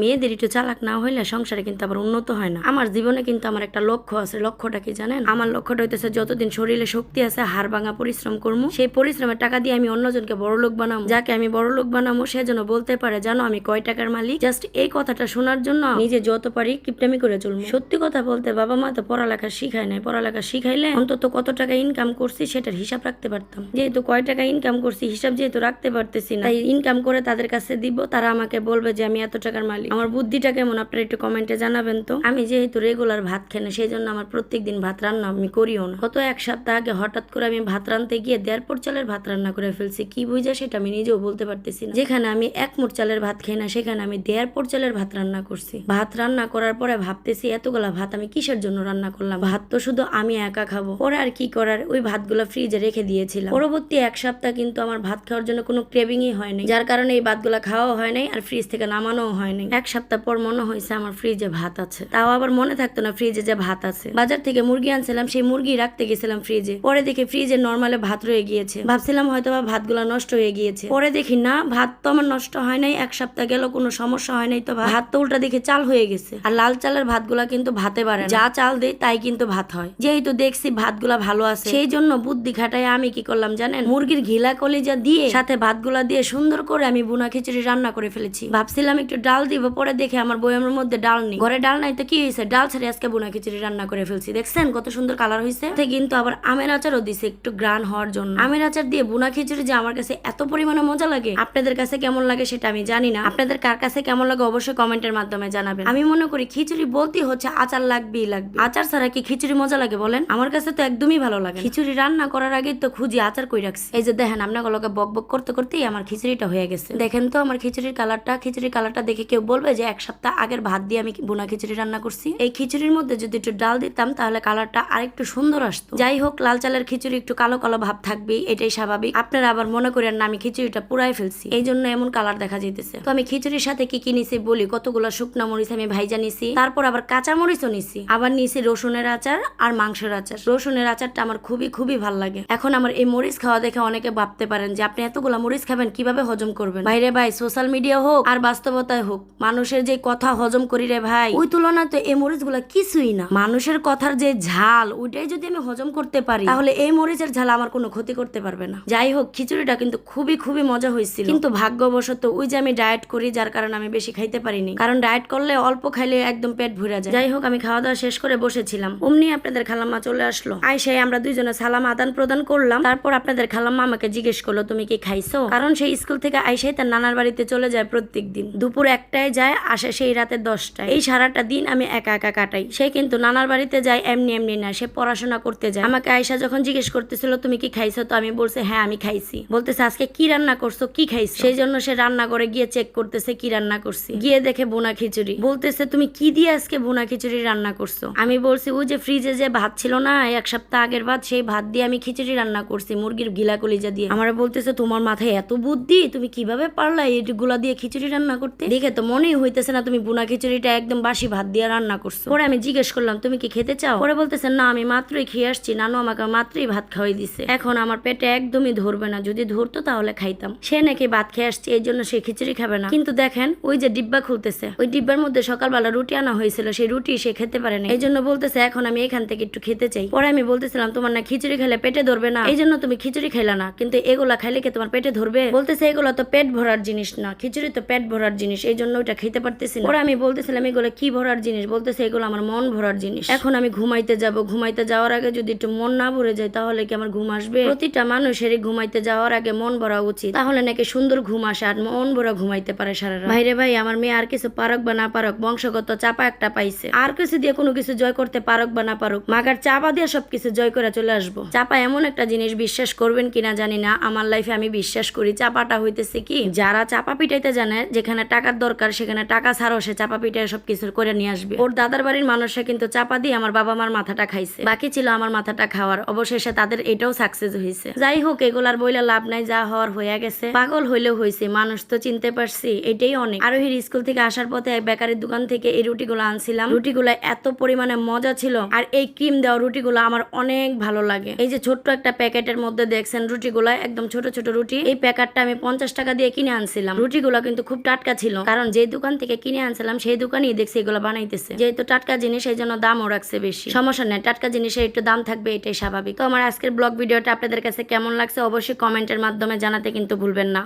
মেয়েদের একটু চালাক না হইলে সংসারে কিন্তু আবার উন্নত হয় না। আমার জীবনে কিন্তু আমার একটা লক্ষ্য আছে, লক্ষ্যটা কি জানেন? আমার লক্ষ্যটা হইতেছে যতদিন শরীরে শক্তি আছে, হাড় ভাঙা পরিশ্রম করব সেই পরিশ্রমের টাকা দিয়ে আমি অন্যজনকে বড় লোক বানাবো যাকে আমি বড় লোক বানাবো সে যেন বলতে পারে, জানো আমি কয় টাকার মালিক? জাস্ট এই কথাটা শোনার জন্য নিজে যত পারি কিপটামি করে চলবো সত্যি কথা বলতে বাবা মা তো পড়ালেখা শিখায় নাই। পড়ালেখা শিখাইলে অন্তত কত টাকা ইনকাম করছি সেটার হিসাব রাখতে পারতাম। যেহেতু কয় টাকা ইনকাম করছি, হিসাব যেহেতু রাখতে পারতেছি না, তাই ইনকাম করে তাদের কাছে দিব। তারা আমাকে বলবে যে, আমি এত টাকার মালিক আমার বুদ্ধিটা কেমন? আপনারা একটু কমেন্টে জানাবেন তো। আমি যেহেতু রেগুলার ভাত খেনে সেই জন্য আমার প্রত্যেকদিন ভাত রান্না আমি করিও না। গত এক সপ্তাহ আগে হঠাৎ করে আমি ভাত রানতে গিয়ে দেড় পর চালের ভাত রান্না করে ফেলছি। কি বুঝা সেটা আমি নিজেও বলতে পারতেছি না। যেখানে আমি এক মোট চালের ভাত খাই না, সেখানে আমি দেড় পর চালের ভাত রান্না করছি। ভাত রান্না করার পরে ভাবতেছি এতগুলা ভাত আমি কিসের জন্য রান্না করলাম? ভাত তো শুধু আমি একা খাব। পরে আর কি করার? ওই ভাতগুলো ফ্রিজে রেখে দিয়েছিলাম। পরবর্তী এক সপ্তাহ কিন্তু আমার ভাত খাওয়ার জন্য কোনো ক্রেভিংই হয়নি যার কারণে এই ভাতগুলো খাওয়া হয় নাই আর ফ্রিজ থেকে নামানোও হয়নি এক সপ্তাহ পর মনে হয়েছে আমার ফ্রিজে ভাত আছে। তাও আবার মনে থাকতো না ফ্রিজে যে ভাত আছে। বাজার থেকে মুরগি আনছিলাম, সেই মুরগি রাখতে গেছিলাম ফ্রিজে পরে দেখি ফ্রিজে নর্মালে ভাত রয়ে গিয়েছে। ভাবছিলাম হয়তো বা ভাতগুলো নষ্ট হয়ে গিয়েছে। পরে দেখি না, ভাত তো আমার নষ্ট হয় নাই, এক সপ্তাহ গেল, কোনো সমস্যা হয় নাই তো ভাত। তো উল্টা দেখে চাল হয়ে গেছে। আর লাল চালের ভাতগুলা কিন্তু ভাতে পারে যা চাল দেয় তাই কিন্তু ভাত হয়। যেহেতু দেখছি ভাতগুলা ভালো আছে, সেই জন্য বুদ্ধি খাটায় আমি কি করলাম জানেন? মুরগির ঘিলা কলিজা দিয়ে, সাথে ভাতগুলা দিয়ে সুন্দর করে আমি বুনা খিচুড়ি রান্না করে ফেলেছি। ভাবছিলাম একটু ডাল দিব পরে দেখে আমার বয়ামের মধ্যে ডাল নেই। ঘরে ডাল নাই তো কি হয়েছে? ডাল ছাড়ে আজকে বোনা খিচুড়ি রান্না করে ফেলছি। দেখছেন কত সুন্দর কালার হয়েছে? কিন্তু আবার আমের আচারও দিছে একটু গ্রান হওয়ার জন্য। আমের আচার দিয়ে বুনা খিচুড়ি যে আমার কাছে এত পরিমাণে মজা লাগে, আপনাদের কাছে কেমন লাগে সেটা আমি জানি না। আপনাদের কার কাছে কেমন লাগে অবশ্যই কমেন্টের মাধ্যমে জানাবেন। আমি মনে করি খিচুড়ি বলতে হচ্ছে আচার লাগবেই লাগবে। আচার ছাড়া কি খিচুড়ি মজা লাগে বলেন? আমার কাছে তো একদমই ভালো লাগে খিচুড়ি রান্না করার আগে তো খুঁজি আচার কই রাখছি। এই যে দেখেন আপনার গলকে বক বক করতে করতেই আমার খিচুড়িটা হয়ে গেছে। দেখেন তো আমার খিচুড়ির কালারটা খিচুড়ির কালারটা দেখে কেউ বলবে যে এক সপ্তাহ আগের ভাত দিয়ে আমি বোনা খিচুড়ি রান্না করছি। এই খিচুড়ির মধ্যে যদি একটু ডাল দিতাম, তাহলে কালারটা আরেকটু সুন্দর আসতো। যাই হোক, লাল চালের খিচুড়ি একটু কালো কালো ভাব থাকবে এটাই স্বাভাবিক। আপনারা আবার মনে করেন না, আমি খিচুড়িটা পুরাই ফেলছি। এই জন্য এমন কালার দেখা যেতেছে তো আমি খিচুড়ির সাথে কি কি নিছি বলি? কতগুলো শুকনা মরিচ আমি ভাইজা নিছি। তারপর আবার কাঁচা মরিচও নিছি। আবার নিছি রসুনের আচার আর মাংসের আচার। রসুনের আচারটা আমার খুবই খুবই ভালো লাগে। এখন আমার এই মরিচ খাওয়া দেখে অনেকে ভাবতে পারেন যে, আপনি এতগুলো মরিচ খাবেন, কীভাবে হজম করবেন? বাইরে ভাই, সোশ্যাল মিডিয়া হোক আর বাস্তবতায় হোক মানুষের যে কথা হজম করি রে ভাই, ওই তুলনায় তো এই মরিচগুলো কিছুই না। মানুষের কথার যে ঝাল, ওইটাই যদি আমি হজম করতে পারি, তাহলে এই মরিচের ঝাল আমার কোনো ক্ষতি করতে পারবে না। যাই হোক, খিচুড়িটা কিন্তু খুবই খুবই মজা হয়েছিল। কিন্তু ভাগ্যবশত ওই যে আমি ডায়েট করি, যার কারণে আমি বেশি খাইতে পারিনি। কারণ ডায়েট করলে অল্প খাইলে একদম পেট ভরে যায়। যাই হোক, আমি খাওয়া দাওয়া শেষ করে বসেছিলাম। অমনি আপনাদের খালাম্মা চলে আসলো। আইসাই আমরা দুইজনে সালাম আদান প্রদান করলাম। তারপর আপনাদের খালাম্মা আমাকে জিজ্ঞেস করল, তুমি কি খাইছো? কারণ সেই স্কুল থেকে আইসাই তার নানার বাড়িতে চলে যায় প্রত্যেক দিন দুপুর একটায় যায়, আসে সেই রাতে দশটায়। এই সারাটা দিন আমি একা একা কাটাই। সে কিন্তু নানার বাড়িতে যায়, এমনি এমনি না, সে পড়াশোনা করতে যায়। আমাকে আয়সা যখন জিজ্ঞেস করতেছিল, তুমি কি খাইছো? তো আমি বলছে হ্যাঁ আমি খাইছি। বলতেছে, আজকে কি রান্না করছ? কি খাইছো? সেই জন্য সে রান্না করে গিয়ে চেক করতেছে, কি রান্না করছি। গিয়ে দেখে বোনা খিচুড়ি। বলতেছে, তুমি কি দিয়ে আজকে বোনা খিচুড়ি রান্না করছ? আমি বলছি, ওই যে ফ্রিজে যে ভাত ছিল না এক সপ্তাহ আগের ভাত, সেই ভাত দিয়ে আমি খিচুড়ি রান্না করছি, মুরগির গিলা কলিজা দিয়ে। আমার বলতেছে, তোমার মাথায় এত বুদ্ধি, তুমি কীভাবে পারলা এইগুলা দিয়ে খিচুড়ি রান্না করতে? দেখে তো মনেই হইতেছে না তুমি বুনা খিচুড়িটা একদম বাসি ভাত দিয়ে রান্না করছ। পরে আমি জিজ্ঞেস করলাম, তুমি কি খেতে চাও? পরে বলতেছে না, আমি মাত্রই খেয়ে আসছি। নানু আমাকে মাত্রই ভাত খাওয়াই দিছে। এখন আমার পেটে একদমই ধরবে না। যদি ধরতো তাহলে খাইতাম। সে নাকি ভাত খেয়ে আসছে, এই জন্য সে খিচুড়ি খাবে না। কিন্তু দেখেন, ওই যে ডিব্বা খুলতেছে, ওই ডিব্বার মধ্যে সকালবেলা রুটি আনা হয়েছিল, সেই রুটি সে খেতে পারে না এই জন্য বলতেছে, এখন আমি এখান থেকে একটু খেতে চাই। পরে আমি বলতেছিলাম, তোমার না খিচুড়ি খেলে পেটে ধরবে না। এই জন্য তুমি খিচুড়ি খাইলা না, কিন্তু এগুলা খাইলে কি তোমার পেটে ধরবে? বলতেছে, এগুলো তো পেট ভরার জিনিস না। খিচুড়ি তো পেট ভরার জিনিস। এই জন্য ওইটা খেতে পারতেছি ওরা আমি বলতেছিলাম এগুলো কি ভরার জিনিস? বলতেছে এগুলো আমার মন ভরার জিনিস। এখন আমি ঘুমাইতে যাব। ঘুমাইতে যাওয়ার আগে যদি একটু মন না ভরে যায় তাহলে কি আমার ঘুম আসবে? প্রতিটা মানুষেরই ঘুমাইতে যাওয়ার আগে মন ভরা উচিত। তাহলে নাকি সুন্দর ঘুম আসে আর মন ভরা ঘুমাইতে পারে সারা। ভাইরে ভাই আমার মেয়ে আর কিছু পারক বা না পারক বংশগত চাপা একটা পাইছে। আর কিছু দিয়ে কোনো কিছু জয় করতে পারক বা না পারুক মাগার চাপা দিয়ে সবকিছু জয় করে চলে আসব। চাপা এমন একটা জিনিস বিশ্বাস করবেন কিনা জানি না আমার লাইফে আমি বিশ্বাস করি চাপাটা হইতেছে কি? যারা চাপা পিটাইতে জানে যেখানে টাকার দরকার সেখানে টাকা ছাড়াও সে চাপা পিটায় সবকিছু করে নিয়ে আসবে। ওর দাদার বাড়ির মানুষরা কিন্তু চাপা দিয়ে আমার বাবা মার মাথাটা খাইছে। বাকি ছিল আমার মাথাটা খাওয়ার। অবশেষে তাদের এটাও সাকসেস হয়েছে যাই হোক, এগুলার বইলে লাভ নাই, যা হওয়ার হয়ে গেছে। পাগল হইলেও হয়েছে মানুষ তো চিনতে পারছি, এটাই অনেক। আরোহীর স্কুল থেকে আসার পথে এক বেকারির দোকান থেকে এই রুটিগুলো আনছিলাম। রুটিগুলো এত পরিমাণে মজা ছিল, আর এই ক্রিম দেওয়া রুটিগুলো আমার অনেক ভালো লাগে। এই যে ছোট্ট একটা প্যাকেটের মধ্যে দেখছেন রুটিগুলো, একদম ছোট ছোট রুটি। এই প্যাকেটটা আমি পঞ্চাশ টাকা দিয়ে কিনে আনছিলাম। রুটিগুলো কিন্তু খুব টাটকা ছিল, কারণ যে যে দোকান থেকে কিনে আনছিলাম, সেই দোকানেই দেখছি এগুলো বানাইতেছে। যেহেতু টাটকা জিনিস, এই জন্য দামও রাখছে বেশি। সমস্যা নেই, টাটকা জিনিসের একটু দাম থাকবে, এটাই স্বাভাবিক। তো আমার আজকের ব্লগ ভিডিওটা আপনাদের কাছে কেমন লাগছে, অবশ্যই কমেন্টের মাধ্যমে জানাতে কিন্তু ভুলবেন না।